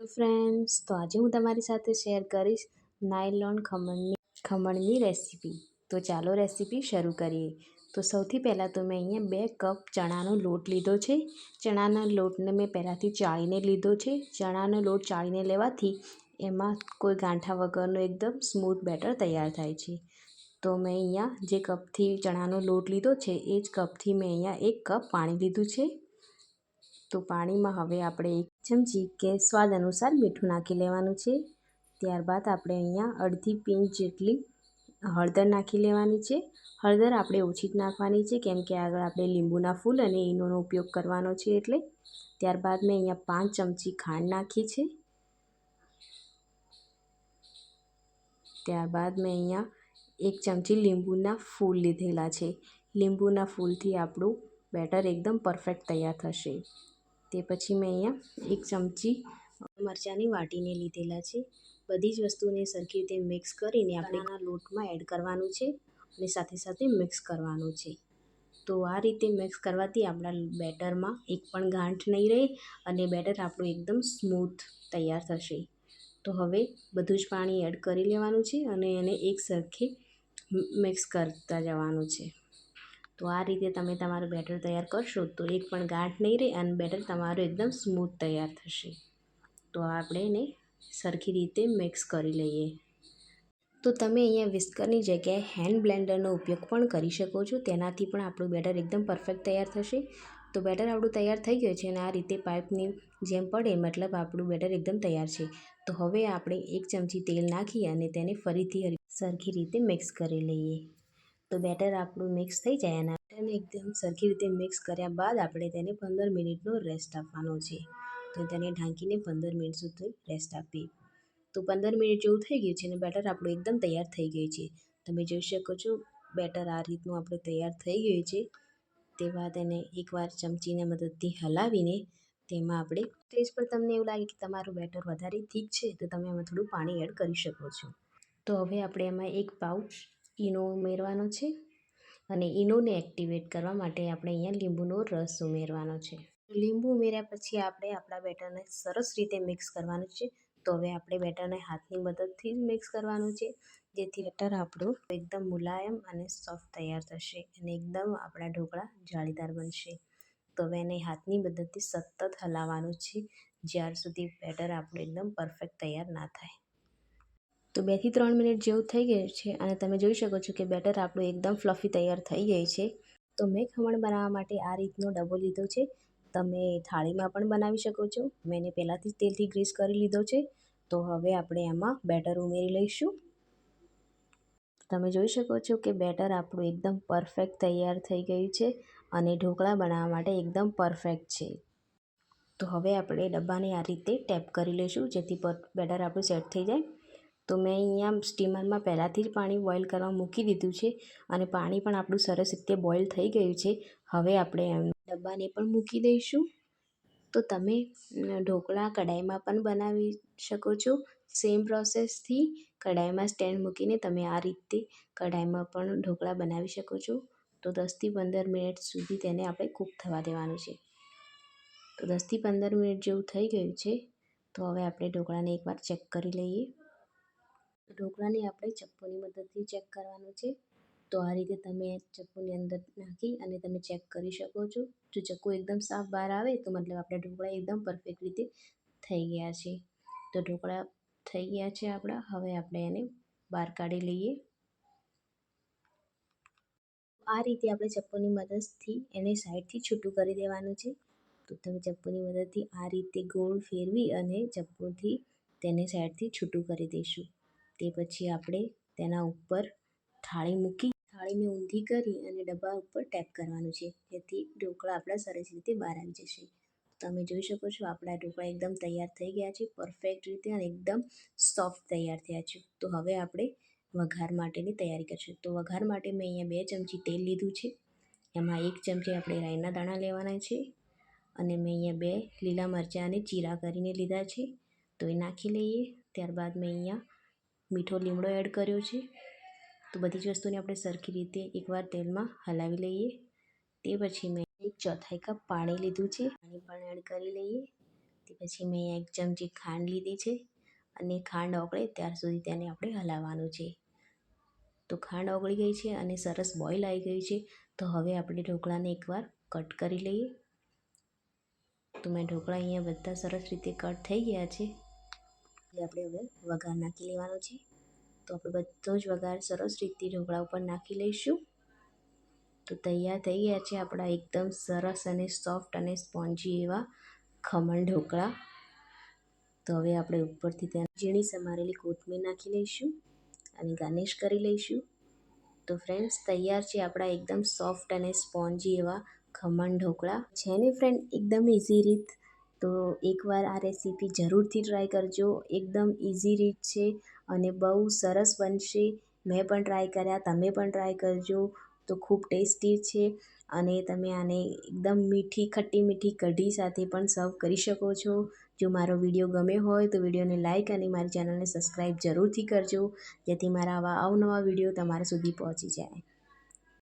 તો ફ્રેન્ડ્સ તો આજે હું તમારી સાથે શેર કરીશ નાયલોન ખમણની ખમણની રેસીપી તો ચાલો રેસીપી શરૂ કરીએ. તો સૌથી પહેલાં તો મેં અહીંયા બે કપ ચણાનો લોટ લીધો છે. ચણાના લોટને મેં પહેલાંથી ચાળીને લીધો છે. ચણાનો લોટ ચાળીને લેવાથી એમાં કોઈ ગાંઠા વગરનો એકદમ સ્મૂથ બેટર તૈયાર થાય છે. તો મેં અહીંયા જે કપથી ચણાનો લોટ લીધો છે, એ જ કપથી મેં અહીંયા એક કપ પાણી લીધું છે. તો પાણીમાં હવે આપણે એક ચમચી કે સ્વાદ અનુસાર મીઠું નાખી લેવાનું છે. ત્યારબાદ આપણે અહીંયા અડધી પિંચ જેટલી હળદર નાખી લેવાની છે. હળદર આપણે ઓછી જ નાખવાની છે, કેમ કે આગળ આપણે લીંબુના ફૂલ અને ઈનોનો ઉપયોગ કરવાનો છે એટલે. ત્યારબાદ મેં અહીંયા પાંચ ચમચી ખાંડ નાખી છે. ત્યારબાદ મેં અહીંયા એક ચમચી લીંબુના ફૂલ લીધેલા છે. લીંબુના ફૂલથી આપણું બેટર એકદમ પરફેક્ટ તૈયાર થશે. તે પછી મેં અહીંયા એક ચમચી મરચાંની વાટીને લીધેલા છે. બધી જ વસ્તુને સરખી રીતે મિક્સ કરીને આપણે એના લોટમાં એડ કરવાનું છે અને સાથે સાથે મિક્સ કરવાનું છે. તો આ રીતે મિક્સ કરવાથી આપણા બેટરમાં એક પણ ગાંઠ નહીં રહે અને બેટર આપણું એકદમ સ્મૂથ તૈયાર થશે. તો હવે બધું જ પાણી એડ કરી લેવાનું છે અને એને એક સરખી મિક્સ કરતા જવાનું છે. તો આ રીતે તમે તમારું બેટર તૈયાર કરશો તો એક પણ ગાંઠ નહીં રહે અને બેટર તમારું એકદમ સ્મૂથ તૈયાર થશે. તો આપણે એને સરખી રીતે મિક્સ કરી લઈએ. તો તમે અહીંયા વિસ્કરની જગ્યાએ હેન્ડ બ્લેન્ડરનો ઉપયોગ પણ કરી શકો છો. તેનાથી પણ આપણું બેટર એકદમ પરફેક્ટ તૈયાર થશે. તો બેટર આપણું તૈયાર થઈ ગયું છે અને આ રીતે પાઇપની જેમ પડે મતલબ આપણું બેટર એકદમ તૈયાર છે. તો હવે આપણે એક ચમચી તેલ નાખી અને તેને ફરીથી સરખી રીતે મિક્સ કરી લઈએ. તો બેટર આપણું મિક્સ થઈ જાય અને બેટરને એકદમ સરખી રીતે મિક્સ કર્યા બાદ આપણે તેને પંદર મિનિટનો રેસ્ટ આપવાનો છે. તો તેને ઢાંકીને પંદર મિનિટ સુધી રેસ્ટ આપીએ. તો પંદર મિનિટ જેવું થઈ ગયું છે અને બેટર આપણું એકદમ તૈયાર થઈ ગયું છે. તમે જોઈ શકો છો, બેટર આ રીતનું આપણું તૈયાર થઈ ગયું છે. તે બાદ એને એકવાર ચમચીને મદદથી હલાવીને તેમાં આપણે સ્ટેજ પર તમને એવું લાગે કે તમારું બેટર વધારે થીક છે, તો તમે એમાં થોડું પાણી એડ કરી શકો છો. તો હવે આપણે એમાં એક પાઉચ ઈનો ઉમેરવાનો છે અને ઈનોને એક્ટિવેટ કરવા માટે આપણે અહીંયા લીંબુનો રસ ઉમેરવાનો છે. લીંબુ ઉમેર્યા પછી આપણે આપણા બેટરને સરસ રીતે મિક્સ કરવાનું છે. તો હવે આપણે બેટરને હાથની મદદથી જ મિક્સ કરવાનું છે. જેથી બેટર આપણું એકદમ મુલાયમ અને સોફ્ટ તૈયાર થશે અને એકદમ આપણા ઢોકળા જાળીદાર બનશે. તો હવે એને હાથની મદદથી સતત હલાવવાનું છે. જ્યાર સુધી બેટર આપણું એકદમ પરફેક્ટ તૈયાર ના થાય. તો બેથી ત્રણ મિનિટ જેવું થઈ ગયું છે અને તમે જોઈ શકો છો કે બેટર આપણું એકદમ ફ્લફી તૈયાર થઈ ગઈ છે. તો મેં ખમણ બનાવવા માટે આ રીતનો ડબ્બો લીધો છે. તમે થાળીમાં પણ બનાવી શકો છો. મેં પહેલાંથી જ તેલથી ગ્રીસ કરી લીધો છે. તો હવે આપણે એમાં બેટર ઉમેરી લઈશું. તમે જોઈ શકો છો કે બેટર આપણું એકદમ પરફેક્ટ તૈયાર થઈ ગયું છે અને ઢોકળા બનાવવા માટે એકદમ પરફેક્ટ છે. તો હવે આપણે ડબ્બાને આ રીતે ટેપ કરી લઈશું જેથી બેટર આપણું સેટ થઈ જાય. તો મેં અહીંયા સ્ટીમરમાં પહેલાંથી જ પાણી બોઇલ કરવા મૂકી દીધું છે અને પાણી પણ આપણું સરસ રીતે બોઇલ થઈ ગયું છે. હવે આપણે એમ ડબ્બાને પણ મૂકી દઈશું. તો તમે ઢોકળા કડાઈમાં પણ બનાવી શકો છો. સેમ પ્રોસેસથી કડાઈમાં સ્ટેન્ડ મૂકીને તમે આ રીતે કડાઈમાં પણ ઢોકળા બનાવી શકો છો. તો દસથી પંદર મિનિટ સુધી તેને આપણે કૂક થવા દેવાનું છે. તો દસથી પંદર મિનિટ જેવું થઈ ગયું છે. તો હવે આપણે ઢોકળાને એકવાર ચેક કરી લઈએ. ઢોકળાને આપણે ચપ્પુની મદદથી ચેક કરવાનું છે. તો આ રીતે તમે ચપ્પુની અંદર નાખી અને તમે ચેક કરી શકો છો. જો ચક્કુ એકદમ સાફ બહાર આવે તો મતલબ આપણા ઢોકળા એકદમ પરફેક્ટ રીતે થઈ ગયા છે. તો ઢોકળા થઈ ગયા છે આપણા. હવે આપણે એને બહાર કાઢી લઈએ. આ રીતે આપણે ચપ્પુની મદદથી એને સાઈડથી છૂટું કરી દેવાનું છે. તો તમે ચપ્પુની મદદથી આ રીતે ગોળ ફેરવી અને ચપ્પુથી તેને સાઈડથી છૂટું કરી દઈશું. તે પછી આપણે તેના ઉપર થાળી મૂકી, થાળીને ઊંધી કરી અને ડબ્બા ઉપર ટેપ કરવાનું છે, જેથી ઢોકળા આપણા સરસ રીતે બહાર આવી જશે. તમે જોઈ શકો છો, આપણા ઢોકળા એકદમ તૈયાર થઈ ગયા છે, પરફેક્ટ રીતે અને એકદમ સોફ્ટ તૈયાર થયા છે. તો હવે આપણે વઘાર માટેની તૈયારી કરીશું. તો વઘાર માટે મેં અહીંયા બે ચમચી તેલ લીધું છે. એમાં એક ચમચી આપણે રાઈના દાણા લેવાના છે અને મેં અહીંયા બે લીલા મરચાં અને ચીરા કરીને લીધા છે. તો એ નાખી લઈએ. ત્યારબાદ મેં અહીંયા મીઠો લીમડો એડ કર્યો છે. તો બધી જ વસ્તુને આપણે સરખી રીતે એકવાર તેલમાં હલાવી લઈએ. તે પછી મેં એક ચોથાઈ કપ પાણી લીધું છે. પાણી પણ એડ કરી લઈએ. તે પછી મેં એક ચમચી ખાંડ લીધી છે અને ખાંડ ઓગળે ત્યાર સુધી તેને આપણે હલાવવાનું છે. તો ખાંડ ઓગળી ગઈ છે અને સરસ બોઇલ આવી ગયું છે. તો હવે આપણે ઢોકળાને એકવાર કટ કરી લઈએ. તો મેં ઢોકળા અહીંયા બધા સરસ રીતે કટ થઈ ગયા છે. આપણે હવે વઘાર નાખી લેવાનો છે. તો આપણે બધો જ વઘાર સરસ રીતે ઢોકળા ઉપર નાખી લઈશું. તો તૈયાર થઈ ગયા છે આપણા એકદમ સરસ અને સોફ્ટ અને સ્પોન્જી એવા ખમણ ઢોકળા. તો હવે આપણે ઉપરથી ત્યાં ઝીણી સમારેલી કોથમીર નાખી લઈશું અને ગાર્નિશ કરી લઈશું. તો ફ્રેન્ડ્સ, તૈયાર છે આપણા એકદમ સોફ્ટ અને સ્પોન્જી એવા ખમણ ઢોકળા. છે ને ફ્રેન્ડ, એકદમ ઇઝી રીત. તો એકવાર આ રેસીપી જરૂરથી ટ્રાય કરજો. એકદમ ઇઝી રીત છે અને બહુ સરસ બનશે. મેં પણ ટ્રાય કર્યા, તમે પણ ટ્રાય કરજો. તો ખૂબ ટેસ્ટી છે અને તમે આને એકદમ મીઠી, ખટ્ટી મીઠી કઢી સાથે પણ સર્વ કરી શકો છો. જો મારો વીડિયો ગમ્યો હોય તો વિડીયોને લાઇક અને મારી ચેનલને સબસ્ક્રાઈબ જરૂરથી કરજો. જેથી મારા આવા અવનવા વીડિયો તમારા સુધી પહોંચી જાય.